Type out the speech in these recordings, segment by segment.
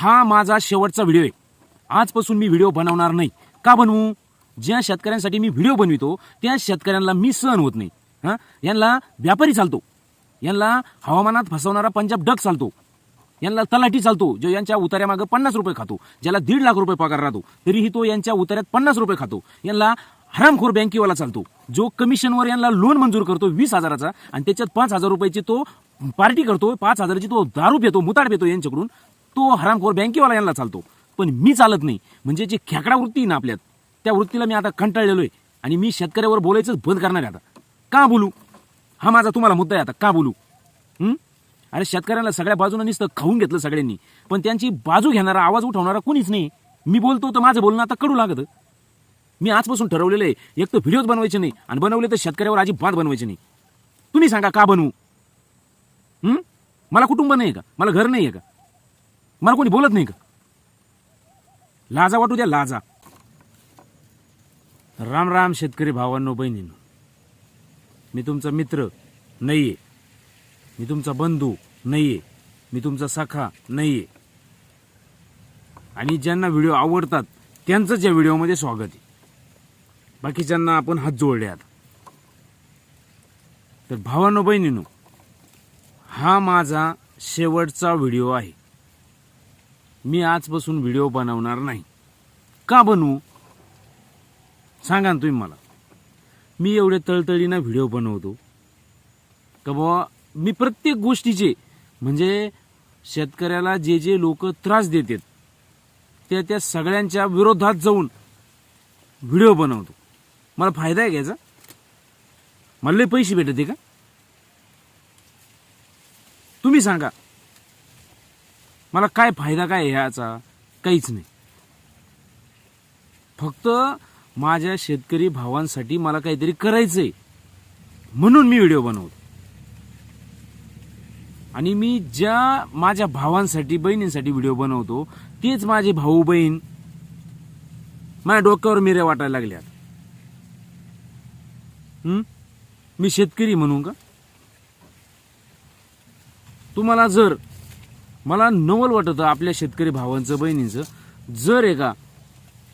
हा माझा शेवटचा व्हिडिओ आहे. आजपासून मी व्हिडिओ बनवणार नाही. का बनवू? ज्या शेतकऱ्यांसाठी मी व्हिडिओ बनवितो त्या शेतकऱ्यांना मी सहन होत नाही. हां? यांना व्यापारी चालतो. यांना हवामानात फसवणारा पंजाब डग चालतो. यांना तलाठी चालतो जो यांच्या उतार्यामागं पन्नास रुपये खातो. ज्याला दीड लाख रुपये पगार राहतो तरीही तो यांच्या उतार्यात पन्नास रुपये खातो. यांना हरामखोर बँकेवाला चालतो जो कमिशनवर यांना लोन मंजूर करतो वीस हजाराचा आणि त्याच्यात पाच हजार रुपयाची तो पार्टी करतो पाच हजाराची तो दारू पेतो मुताड घेतो यांच्याकडून. तो हरामखोर बँकेवाला यांना चालतो. पण मी चालत नाही. म्हणजे जी खेकडा वृत्ती आहे ना आपल्यात त्या वृत्तीला मी आता कंटाळलेलो आहे. आणि मी शेतकऱ्यावर बोलायचंच बंद करणार आहे आता. का बोलू? हा माझा तुम्हाला मुद्दा आहे आता. का बोलू? हं? अरे शेतकऱ्यांना सगळ्या बाजूनं नुसतं खाऊन घेतलं सगळ्यांनी. पण त्यांची बाजू घेणारा आवाज उठवणारा कोणीच नाही. मी बोलतो तर माझं बोलणं आता कडू लागत. मी आजपासून ठरवलेलं आहे एक तर व्हिडिओज बनवायचे नाही आणि बनवले तर शेतकऱ्यावर अजिबात बनवायचे नाही. तुम्ही सांगा का बनवू? हं? मला कुटुंब नाही आहे का? मला घर नाही आहे का? मला कोणी बोलत नाही का? लाजा वाटू द्या लाजा. राम राम शेतकरी भावांनो बहिणींनो. मी तुमचा मित्र नाही आहे मी तुमचा बंधू नाही आहे मी तुमचा सखा नाही आहे आणि ज्यांना व्हिडिओ आवडतात त्यांचंच या व्हिडिओमध्ये स्वागत आहे. बाकीच्यांना आपण हात जोडले आता. तर भावांनो बहिणीनो हा माझा शेवटचा व्हिडिओ आहे. मी आजपासून व्हिडिओ बनवणार नाही. का बनवू? सांगा ना तुम्ही मला. मी एवढे तळतळीनं व्हिडिओ बनवतो. का बाबा मी प्रत्येक गोष्टीचे म्हणजे शेतकऱ्याला जे जे लोक त्रास देतात त्या त्या सगळ्यांच्या विरोधात जाऊन व्हिडिओ बनवतो. मला फायदा आहे घ्यायचा मला पैसे भेटते का? तुम्ही सांगा. मला काय फायदा काय ह्याचा काहीच नाही. फक्त माझ्या शेतकरी भावांसाठी मला काहीतरी करायचंय. म्हणून मी व्हिडिओ बनवतो. आणि मी ज्या माझ्या भावांसाठी बहिणींसाठी व्हिडिओ बनवतो तेच माझे भाऊ बहीण माझ्या डोक्यावर मिऱ्या वाटायला लागल्यात. मी शेतकरी म्हणू का? तुम्हाला जर मला नवल वाटतं आपल्या शेतकरी भावांचं बहिणींचं. जर एका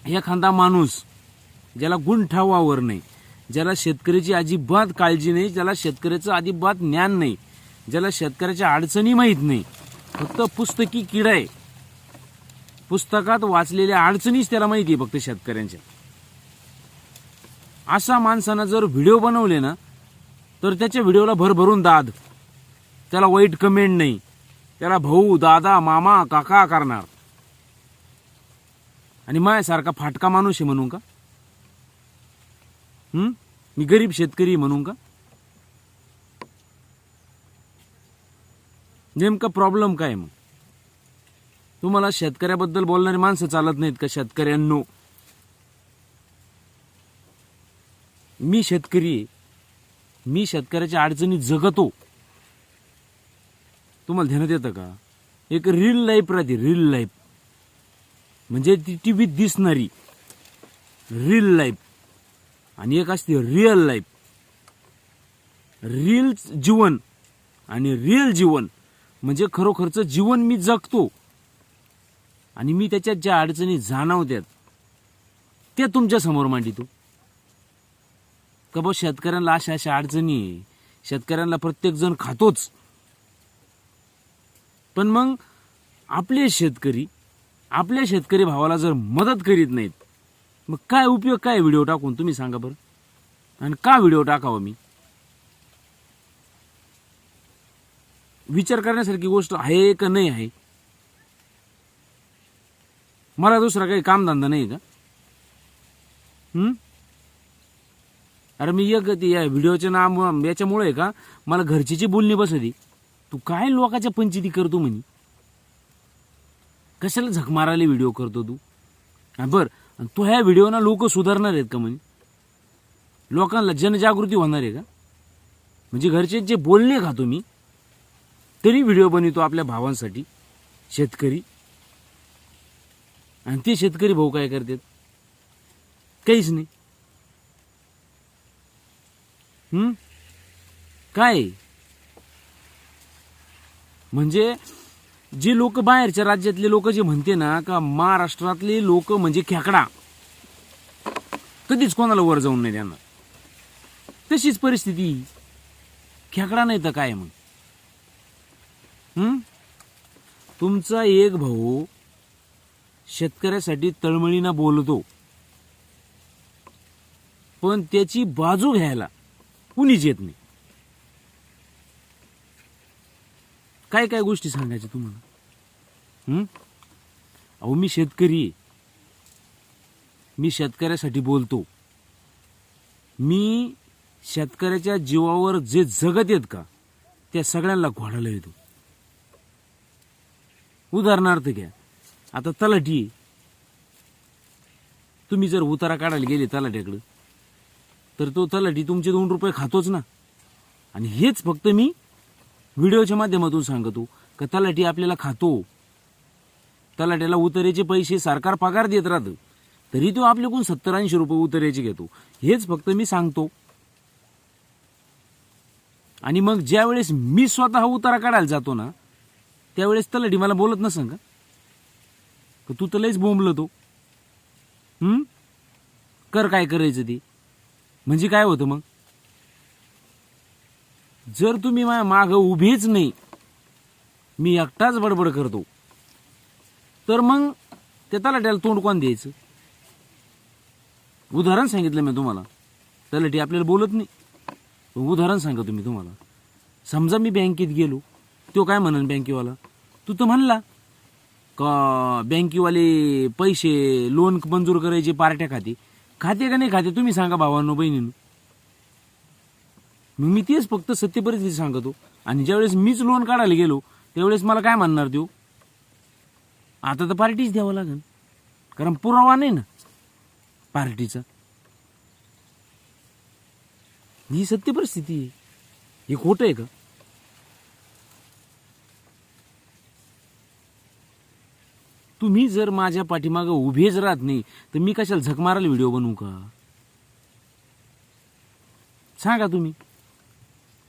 एखादा माणूस ज्याला गुंठा वावर नाही ज्याला शेतकऱ्याची अजिबात काळजी नाही ज्याला शेतकऱ्याचं अजिबात ज्ञान नाही ज्याला शेतकऱ्याच्या अडचणी माहीत नाही फक्त पुस्तकी किडा आहे. पुस्तकात वाचलेल्या अडचणीच त्याला माहिती आहे फक्त शेतकऱ्यांच्या. अशा माणसानं जर व्हिडिओ बनवले ना तर त्याच्या व्हिडिओला भरभरून दाद. त्याला वाईट कमेंट नाही. त्याला भाऊ दादा मामा काका करणार. आणि मायासारखा फाटका माणूस आहे म्हणून का? हम्म मी गरीब शेतकरी म्हणून का? नेमका प्रॉब्लेम काय मग? तुम्हाला शेतकऱ्याबद्दल बोलणारी माणसं चालत नाहीत का शेतकऱ्यांनो? मी शेतकरी मी शेतकऱ्याच्या अडचणी जगतो. तुम्हाला ध्यानात येतं का? एक रील लाईफ राहते रील लाईफ म्हणजे ती टी व्हीत दिसणारी. रील लाईफ आणि एक असते रिअल लाईफ रील जीवन आणि रिअल जीवन. म्हणजे खरोखरचं जीवन मी जगतो. आणि मी त्याच्यात ज्या अडचणी जाणवत्यात त्या तुमच्यासमोर मांडितो. का बा शेतकऱ्यांना अशा अशा अडचणी शेतकऱ्यांना प्रत्येक जण खातोच. पण मग आपले शेतकरी आपल्या शेतकरी भावाला जर मदत करीत नाहीत मग काय उपयोग काय व्हिडिओ टाकून? तुम्ही सांगा बरं. आणि का व्हिडिओ टाकावा मी? विचार करण्यासारखी गोष्ट आहे का नाही आहे? मला दुसरा काही कामधंदा नाही का? अरे मी एक ते या व्हिडिओच्या नाम याच्यामुळे आहे का? मला घरचीची बोलणी बसली. तू काय लोकाच्या पंचायती करतो म्हणे? कशाला झक मारायला व्हिडिओ करतो तू? बरं बर. आणि तो ह्या व्हिडिओना लोक सुधारणार आहेत का म्हणे? लोकांना जनजागृती होणार आहे का? म्हणजे घरचे जे बोलणे खातो मी तरी व्हिडिओ बनवतो आपल्या भावांसाठी शेतकरी. आणि ते शेतकरी भाऊ काय करतात? काहीच नाही. काय? म्हणजे जे लोक बाहेरच्या राज्यातले लोक जे म्हणते ना का महाराष्ट्रातले लोक म्हणजे खेकडा. कधीच कोणाला वर जाऊन नाही त्यांना तशीच परिस्थिती खेकडा नाही तर काय मग? तुमचा एक भाऊ शेतकऱ्यासाठी तळमळीनं बोलतो. पण त्याची बाजू घ्यायला कुणीच येत नाही. काय काय गोष्टी सांगायच्या तुम्हाला? हं? अहो मी शेतकरी आहे. मी शेतकऱ्यासाठी बोलतो. मी शेतकऱ्याच्या जीवावर जे जगत येत का त्या सगळ्यांना घोडायला येतो. उदाहरणार्थ घ्या आता तलाठी आहे. तुम्ही जर उतारा काढायला गेले तलाट्याकडं तर तो तलाठी तुमचे दोन रुपये खातोच ना. आणि हेच फक्त मी व्हिडिओच्या माध्यमातून सांगतो. का तलाठी आपल्याला खातो. तलाट्याला उतरेचे पैसे सरकार पगार देत राहतं. तरी तो आपल्याकडून सत्तर ऐंशी रुपये उतरेचे घेतो. हेच फक्त मी सांगतो. आणि मग ज्या वेळेस मी स्वतः उतारा काढायला जातो ना त्यावेळेस तलाठी मला बोलत नसं का? तू तर लईच बोंबलं तो. कर काय करायचं ते. म्हणजे काय होतं मग? जर तुम्ही माझ्या मागं उभेच नाही मी एकटाच बडबड करतो तर मग त्या तलाट्याला तोंड कोण द्यायचं? उदाहरण सांगितलं मी तुम्हाला. तलाठी आपल्याला बोलत नाही. उदाहरण सांगा तुम्ही तुम्हाला. समजा मी बँकेत गेलो तो काय म्हणन बँकेवाला? तू तर म्हणला का बँकेवाले पैसे लोन मंजूर करायचे पार्ट्या खाते? खाते का नाही खाते? तुम्ही सांगा भावांनो बहिणीनं. मग मी तेच फक्त सत्य परिस्थिती सांगतो. आणि ज्यावेळेस मीच लोन काढायला गेलो त्यावेळेस मला काय म्हणणार देऊ? आता तर पार्टीच द्यावं लागेल. कारण पुरावा नाही ना पार्टीचा. ही सत्य परिस्थिती आहे. हे खोटं आहे का? तुम्ही जर माझ्या पाठीमागं उभेच राहत नाही तर मी कशाला झक मारायला व्हिडिओ बनवू का? सांगा तुम्ही.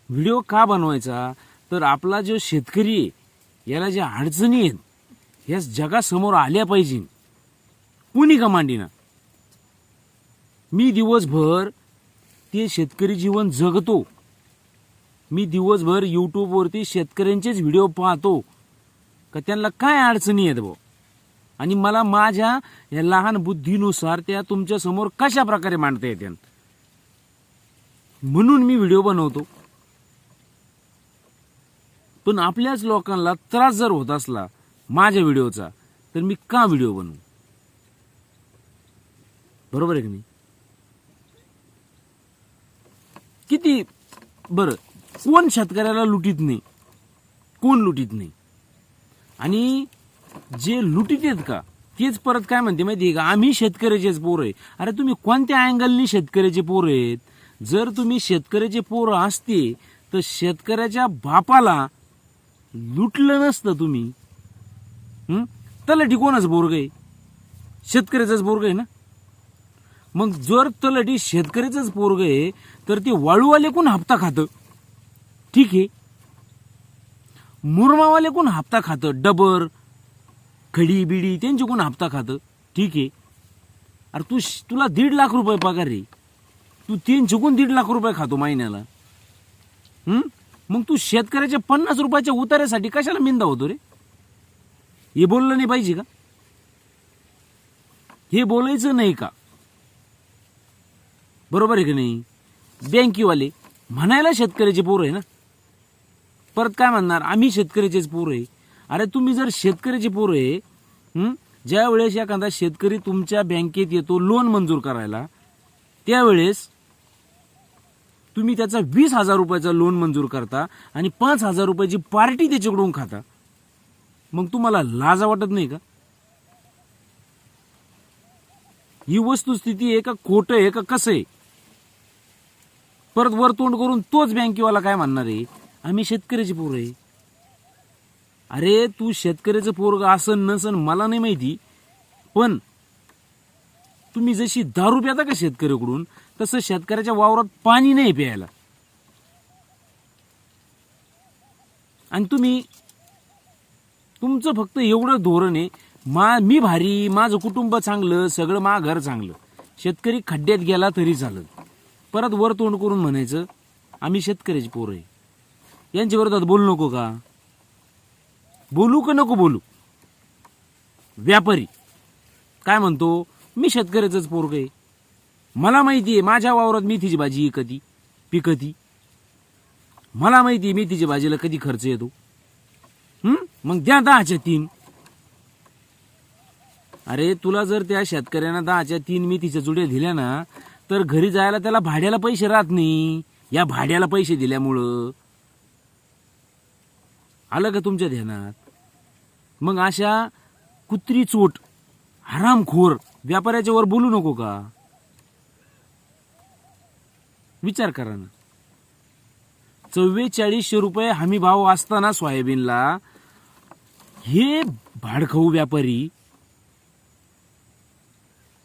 व्हिडिओ का बनवायचा? तर आपला जो शेतकरी आहे याला ज्या अडचणी आहेत ह्या जगासमोर आल्या पाहिजे. कुणी का मांडीना? मी दिवसभर ते शेतकरी जीवन जगतो. मी दिवसभर यूट्यूबवरती शेतकऱ्यांचेच व्हिडिओ पाहतो. का त्यांना काय अडचणी आहेत भाऊ आणि मला माझ्या या लहान बुद्धीनुसार त्या तुमच्यासमोर कशा प्रकारे मांडता येते म्हणून मी व्हिडिओ बनवतो. पण आपल्याच लोकांना त्रास जर होत असला माझ्या व्हिडिओचा तर मी का व्हिडिओ बनवू? बरोबर आहे की नाही? किती बरं कोण शेतकऱ्याला लुटीत नाही? कोण लुटीत नाही? आणि जे लुटीत आहेत का तेच परत काय म्हणते माहिती आहे का आम्ही शेतकऱ्याचेच पोर आहे. अरे तुम्ही कोणत्या अँगलनी शेतकऱ्याचे पोर आहेत? जर तुम्ही शेतकऱ्याचे पोर असते तर शेतकऱ्याच्या बापाला लुटलं नसतं तुम्ही. तलाठी कोणाच बोरग आहे? शेतकऱ्याचाच बोरग आहे ना? मग जर तलाठी शेतकऱ्याचाच पोरग आहे तर ते वाळूवाले कोण हप्ता खातं? ठीक आहे. मुरमावाले कोण हप्ता खातं? डबर खडी बिडी त्यांचे कोण हप्ता खातं? ठीक आहे. अरे तू श- तुला दीड लाख रुपये पगार रे तू तीन चुकून दीड लाख रुपये खातो महिन्याला? मग तू शेतकऱ्याच्या पन्नास रुपयाच्या उतार्यासाठी कशाला मिंदा होतो रे? हे बोललं नाही पाहिजे का? हे बोलायचं नाही का? बरोबर आहे की नाही? बँकीवाले म्हणायला शेतकऱ्याचे पोर आहे ना? परत काय म्हणणार? आम्ही शेतकऱ्याचेच पोर आहे. अरे तुम्ही जर शेतकऱ्याचे पोर आहे ज्या वेळेस एखादा शेतकरी तुमच्या बँकेत येतो लोन मंजूर करायला त्यावेळेस तुम्ही त्याचा वीस हजार रुपयाचा लोन मंजूर करता आणि पाच हजार रुपयाची पार्टी त्याच्याकडून खाता. मग तुम्हाला लाजा वाटत नाही का? ही वस्तुस्थिती आहे का खोटं आहे का कसं आहे? परत वर तोंड करून तोच बँकेवाला काय म्हणणार आहे? आम्ही शेतकऱ्याचे पोर आहे. अरे तू शेतकऱ्याचं पोरग असन नसन मला नाही माहिती पण तुम्ही जशी दारू प्याता का शेतकऱ्याकडून तसं शेतकऱ्याच्या वावरात पाणी नाही प्यायला. आणि तुम्ही तुमचं फक्त एवढं धोरण आहे मा मी भारी माझं कुटुंब चांगलं सगळं मा घर चांगलं. शेतकरी खड्ड्यात गेला तरी चालत परत वर तोंड करून म्हणायचं आम्ही शेतकऱ्याची पोरं आहे. यांच्या विरोधात बोलू नको का? बोलू का नको बोलू? व्यापारी. काय म्हणतो? मी शेतकऱ्याचंच पोरग आहे. मला माहिती आहे माझ्या वावरात मेथीची भाजी कधी? पिकती. मला माहिती आहे मेथीच्या भाजीला कधी खर्च येतो? मग द्या दहाच्या तीन. अरे तुला जर त्या शेतकऱ्यांना दहाच्या तीन मेथीच्या जुड्या दिल्या ना तर घरी जायला त्याला भाड्याला पैसे राहत नाही. या भाड्याला पैसे दिल्यामुळं. आलं का तुमच्या ध्यानात? मग अशा कुत्री चोट हरामखोर व्यापाऱ्याच्या वर बोलू नको का? विचार करा ना. चव्वेचाळीसशे रुपये हमी भाव असताना सोयाबीनला हे भाडखाऊ व्यापारी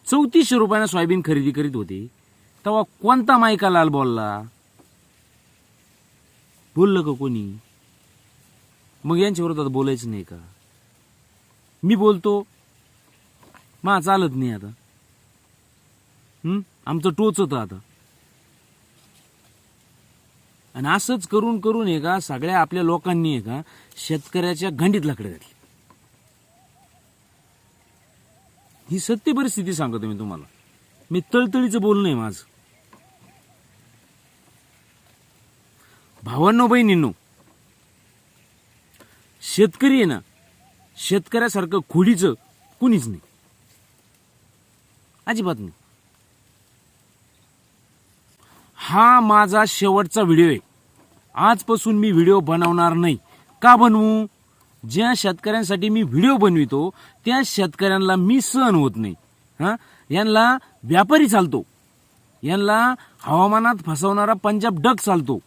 चौतीसशे रुपयानं सोयाबीन खरेदी करीत होते. तेव्हा कोणता मायका लाल बोलला? बोललं का कोणी? मग यांच्या विरोधात बोलायचं नाही का? मी बोलतो. मा चालत नाही आता. आमचं टोच होतं आता. आणि असंच करून करून आहे का सगळ्या आपल्या लोकांनी आहे का शेतकऱ्याच्या घंडीत लाकडे घातली. ही सत्य परिस्थिती सांगतो मी तुम्हाला. मी तळतळीचं बोलणं आहे माझं. भावांनो बहिणींनो शेतकरी आहे ना शेतकऱ्यासारखं खोडीचं कुणीच नाही. अजिबात नाही. हा माझा शेवटचा व्हिडिओ आहे. आजपासून मी व्हिडिओ बनवणार नाही. का बनवू? ज्या शेतकऱ्यांसाठी मी व्हिडिओ बनवितो त्या शेतकऱ्यांना मी सहन होत नाही. हां? यांना व्यापारी चालतो. यांना हवामानात फसवणारा पंजाब डग चालतो.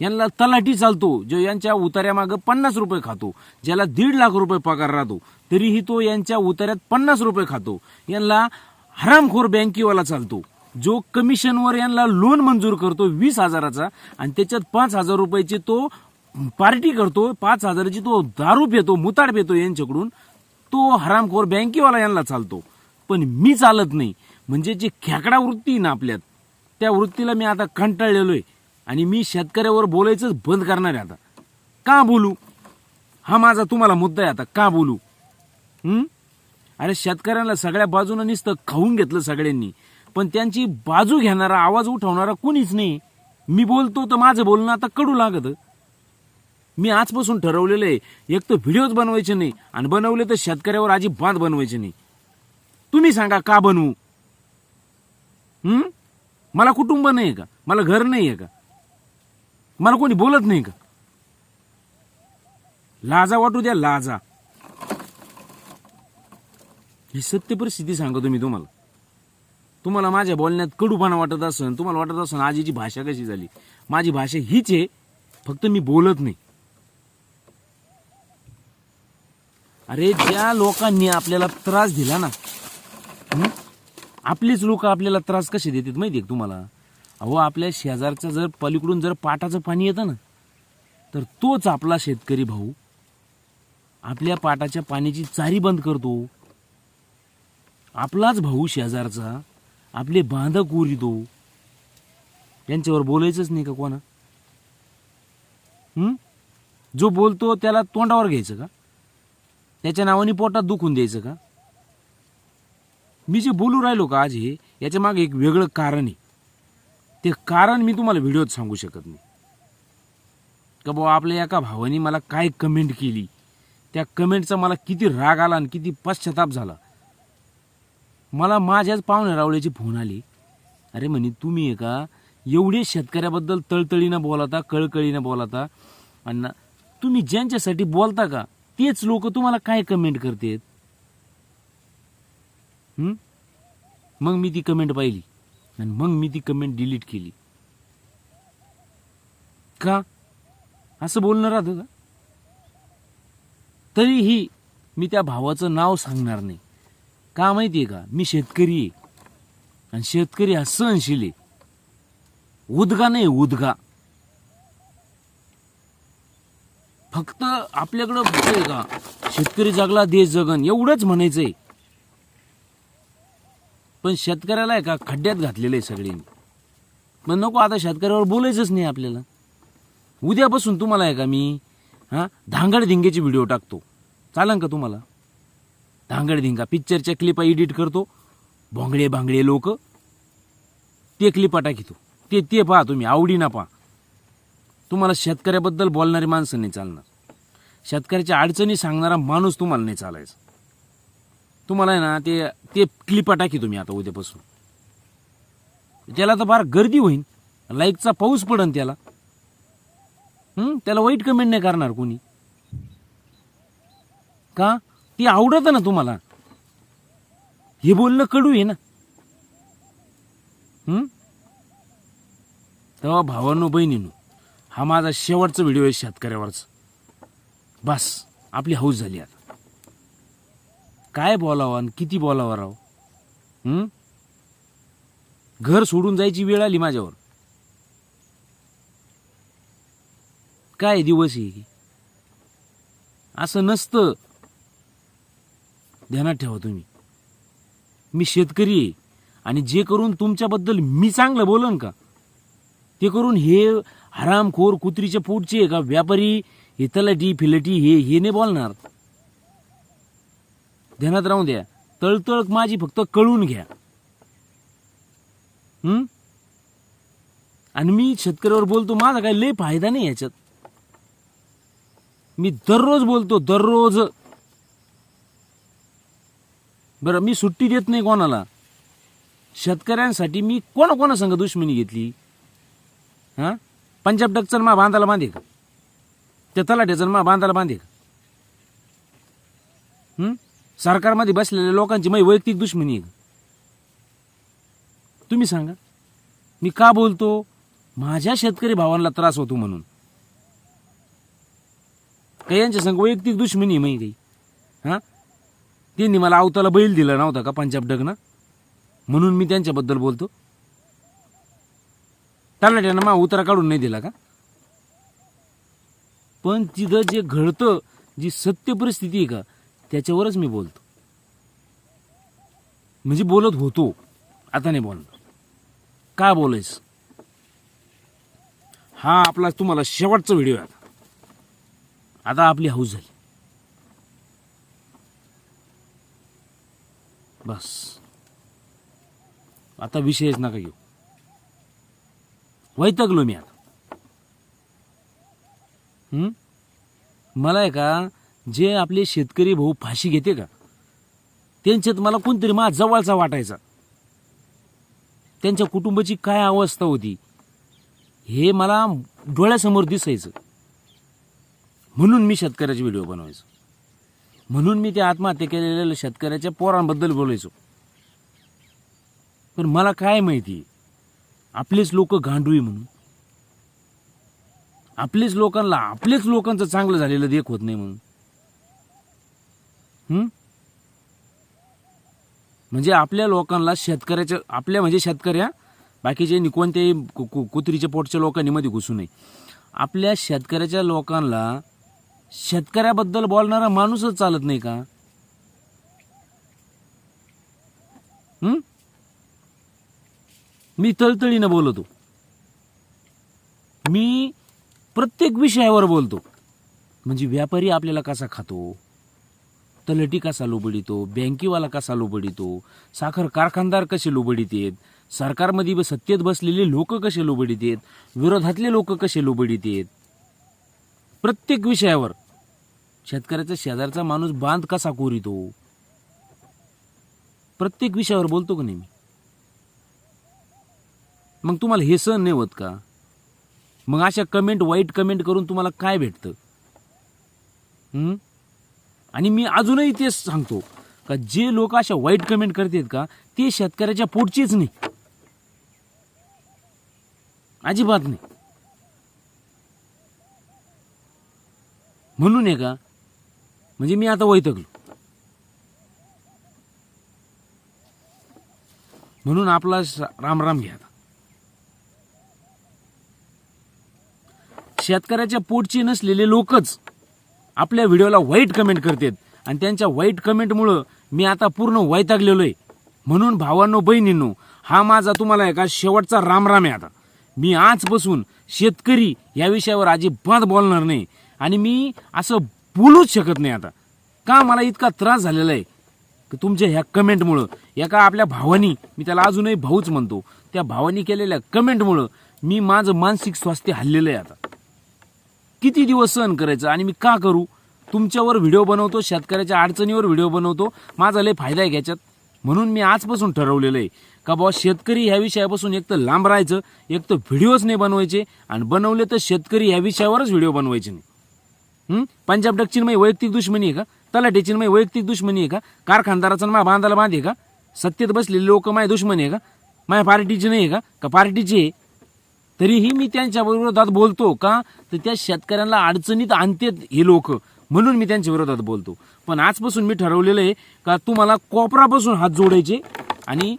यांना तलाठी चालतो जो यांच्या उतार्यामागं पन्नास रुपये खातो ज्याला दीड लाख रुपये पगार राहतो तरीही तो यांच्या उतार्यात पन्नास रुपये खातो. यांना हरामखोर बँकीवाला चालतो. जो कमिशनवर यांना लोन मंजूर करतो वीस हजाराचा आणि त्याच्यात पाच हजार रुपयाची तो पार्टी करतो पाच हजाराची तो दारू पेतो मुताड पेतो यांच्याकडून तो हरामखोर बँकेवाला यांना चालतो. पण मी चालत नाही. म्हणजे जी खेकडा वृत्ती ना आपल्यात त्या वृत्तीला मी आता कंटाळलेलो आहे. आणि मी शेतकऱ्यावर बोलायचंच बंद करणार आहे आता. का बोलू? हा माझा तुम्हाला मुद्दा आहे आता. का बोलू? अरे शेतकऱ्यांना सगळ्या बाजूनं नुसतं खाऊन घेतलं सगळ्यांनी. पण त्यांची बाजू घेणारा आवाज उठवणारा कोणीच नाही. मी बोलतो तर माझं बोलणं आता कडू लागत. मी आजपासून ठरवलेलं आहे एक तर व्हिडिओज बनवायचे नाही आणि बनवले तर शेतकऱ्यावर अजिबात बनवायचे नाही. तुम्ही सांगा का बनवू? मला कुटुंब नाही आहे का? मला घर नाही आहे का? मला कोणी बोलत नाही का? लाजा वाटू द्या लाजा. ही सत्य परिस्थिती सांगतो मी तुम्हाला. तुम्हाला माझ्या बोलण्यात कडूपणा वाटत असन तुम्हाला वाटत असन आजीची भाषा कशी झाली? माझी भाषा हीच आहे फक्त मी बोलत नाही. अरे ज्या लोकांनी आपल्याला त्रास दिला ना आपलीच लोक आपल्याला त्रास कसे देतात माहिती आहे तुम्हाला? अहो आपल्या शेजारचं जर पलीकडून जर पाटाचं पाणी येतं ना तर तोच आपला शेतकरी भाऊ आपल्या पाटाच्या पाण्याची चारी बंद करतो. आपलाच भाऊ शेजारचा आपले बांधक दो. यांच्यावर बोलायचंच नाही का कोणा? जो बोलतो त्याला तोंडावर घ्यायचं का? त्याच्या नावाने पोटात दुखून द्यायचं का? मी जे बोलू राहिलो का आज हे याच्या मागे एक वेगळं कारण आहे. ते कारण मी तुम्हाला व्हिडिओत सांगू शकत नाही. का बाबा आपल्या एका भावाने मला काय कमेंट केली? त्या कमेंटचा मला किती राग आला आणि किती पश्चाताप झाला. मला माझ्याच पाहुणे रावळ्याची फोन आली. अरे म्हणे तुम्ही आहे का एवढे शेतकऱ्याबद्दल तळतळीनं बोलाता कळकळीनं बोलाता? आणि तुम्ही ज्यांच्यासाठी बोलता का तेच लोक तुम्हाला काय कमेंट करतेत? मग मी ती कमेंट पाहिली आणि मग मी ती कमेंट डिलीट केली. का? असं बोलणं राहतं का? तरीही मी त्या भावाचं नाव सांगणार नाही. का माहितीये का? मी शेतकरी आहे. आणि शेतकरी हा सहनशील आहे. उदगा नाही उदगा. फक्त आपल्याकडं फक्त आहे का? शेतकरी जगला देश जगन एवढंच म्हणायचंय. पण शेतकऱ्याला आहे का खड्ड्यात घातलेलं आहे सगळ्यांनी. मग नको आता शेतकऱ्यावर बोलायचंच नाही आपल्याला. उद्यापासून तुम्हाला आहे का मी हां धांगड धिंगेचे व्हिडिओ टाकतो. चालन का तुम्हाला? धांगडधिंगा पिक्चरच्या क्लिपा एडिट करतो. भोंगडे भांगडे लोक. ते क्लिपा टाकितो ते. ते पहा तुम्ही. आवडी ना पहा. तुम्हाला शेतकऱ्याबद्दल बोलणारी माणसं नाही चालणार. शेतकऱ्याच्या अडचणी सांगणारा माणूस तुम्हाला नाही चालायचा. तुम्हाला आहे ना ते ते क्लिपा टाकी तुम्ही आता उद्यापासून. त्याला तर फार गर्दी होईल लाईकचा पाऊस पडन त्याला. त्याला वाईट कमेंट नाही करणार कोणी. का? ती आवडत ना तुम्हाला? हे बोलणं कडू आहे ना. हम्म तेव्हा भावांनो बहिणीनो हा माझा शेवटचा व्हिडिओ आहे शेतकऱ्यावरचा. बस आपली हौस झाली आता. काय बोलावं आणि किती बोलावं राव? घर सोडून जायची वेळ आली माझ्यावर. काय दिवस आहे असं नसतं. ध्यानात ठेवा तुम्ही. मी शेतकरी आहे आणि जे करून तुमच्याबद्दल मी चांगलं बोलन का? ते करून हे हरामखोर कुत्रीच्या पोटचे का? व्यापारी हे तलाटी फिलटी हे हे नाही बोलणार. ध्यानात राहू द्या. तळतळ माझी फक्त कळून घ्या. हम्म आणि मी शेतकऱ्यावर बोलतो माझा काही लय फायदा नाही याच्यात. मी दररोज बोलतो दररोज. बरं मी सुट्टी देत नाही कोणाला. शेतकऱ्यांसाठी मी कोणा कोणा दुश्मनी घेतली? हां? पंजाब डकचन मा बांधायला बांधे का? त्या तलाट्याचं मा बांधायला बांधे का? सरकारमध्ये बसलेल्या लोकांची माझी वैयक्तिक दुश्मनी आहे तुम्ही सांगा. मी का बोलतो? माझ्या शेतकरी भावांना त्रास होतो म्हणून. काही यांच्या संग वैयक्तिक दुश्मनी आहे माहिती? त्यांनी मला अवताला बैल दिला नव्हता का पंजाब डगनं? म्हणून मी त्यांच्याबद्दल बोलतो. तलाट्यानं मा उतारा काढून नाही दिला का? पण तिथं जे घडतं जी सत्य परिस्थिती आहे का त्याच्यावरच मी बोलतो. म्हणजे बोलत होतो. आता नाही बोलणार. काय बोलायस हा आपला तुम्हाला शेवटचा व्हिडिओ आहे आता. आता आपली हाऊस झाली. बस. आता विषयच नका घेऊ. वैतगलो मी आता. मला आहे का जे आपले शेतकरी भाऊ फाशी घेते का त्यांच्यात मला कोणतरी मा जवळचा वाटायचा. त्यांच्या कुटुंबाची काय अवस्था होती हे मला डोळ्यासमोर दिसायचं. म्हणून मी शेतकऱ्याचे व्हिडिओ बनवायचो. म्हणून मी त्या आत्महत्या केलेल्या शेतकऱ्याच्या पोरांबद्दल बोलायचो. पण मला काय माहिती? आपलेच लोक गांडूळी म्हणून. आपलेच लोकांना आपलेच लोकांचं चांगलं झालेलं देख होत नाही म्हणून. म्हणजे आपल्या लोकांना शेतकऱ्याच्या आपल्या म्हणजे शेतकऱ्या बाकीचे नि- कोणत्याही कु- कुत्रीच्या पोटच्या लोकांनी मध्ये घुसू नये. आपल्या शेतकऱ्याच्या लोकांना शेतकऱ्याबद्दल बोलणारा माणूसच चालत नाही का? मी तळतळीनं बोलतो. मी प्रत्येक विषयावर बोलतो. म्हणजे व्यापारी आपल्याला कसा खातो? तलटी कसा लोबडितो? बँकीवाला कसा लोबडितो? साखर कारखानदार कसे लोबडित आहेत सरकारमध्ये सत्तेत बसलेले लोक कसे लोबडित आहेत विरोधातले लोक कसे लोबडित आहेत प्रत्येक विषयावर. शेतकऱ्याचा शेजारचा माणूस बांध कसा कोरितो प्रत्येक विषयावर बोलतो का नाही मी मग तुम्हाला हे सहन नाही होत का? मग अशा कमेंट वाईट कमेंट करून तुम्हाला काय भेटतं? आणि मी अजूनही तेच सांगतो का जे लोक अशा वाईट कमेंट करतात का ते शेतकऱ्याच्या पोटचीच नाही. अजिबात नाही. म्हणून आहे का? म्हणजे मी आता वैतकलो म्हणून आपला रामराम राम राम घ्या आता. शेतकऱ्याच्या पोटचे नसलेले लोकच आपल्या व्हिडिओला वाईट कमेंट करतात आणि त्यांच्या वाईट कमेंटमुळं मी आता पूर्ण वैतागलेलो आहे. म्हणून भावांनो बहिणींनो हा माझा तुम्हाला एका शेवटचा रामराम आहे आता. मी आजपासून शेतकरी या विषयावर अजिबात बोलणार नाही. आणि मी असं बोलूच शकत नाही आता. का मला इतका त्रास झालेला आहे? की तुमच्या ह्या कमेंटमुळं एका आपल्या भावानी मी त्याला अजूनही भाऊच म्हणतो त्या भावानी केलेल्या कमेंटमुळं मी माझं मानसिक स्वास्थ्य हल्लेलं आहे आता. किती दिवस सहन करायचं आणि मी का करू? तुमच्यावर व्हिडिओ बनवतो शेतकऱ्याच्या अडचणीवर व्हिडिओ बनवतो माझा लय फायदा आहे याच्यात म्हणून मी आजपासून ठरवलेलं आहे का बाबा शेतकरी ह्या विषयापासून एक तर लांब राहायचं एक तर व्हिडिओच नाही बनवायचे आणि बनवले तर शेतकरी ह्या विषयावरच व्हिडिओ बनवायचे नाही. पंजाब डकची वैयक्तिक दुश्मनी आहे का? तलाठीची वैयक्तिक दुश्मनी आहे का? कारखानदाराचा माझ्या बांधाला बांध आहे का? सत्तेत बसलेले लोक माझ्या दुश्मनी आहे का? माझ्या पार्टीची नाही आहे का? का पार्टीची आहे? तरीही मी त्यांच्या विरोधात बोलतो का? तर त्या शेतकऱ्यांना अडचणीत आणतात हे लोक. म्हणून मी त्यांच्या विरोधात बोलतो. पण आजपासून मी ठरवलेलं आहे का तुम्हाला कोपरापासून हात जोडायचे आणि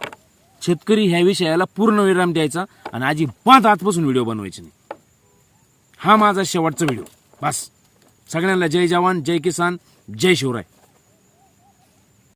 शेतकरी ह्या विषयाला पूर्ण विराम द्यायचा आणि अजिबात आजपासून व्हिडिओ बनवायचे नाही. हा माझा शेवटचा व्हिडिओ. बस. सगळ्यांना जय जवान जय किसान जय शिवराय.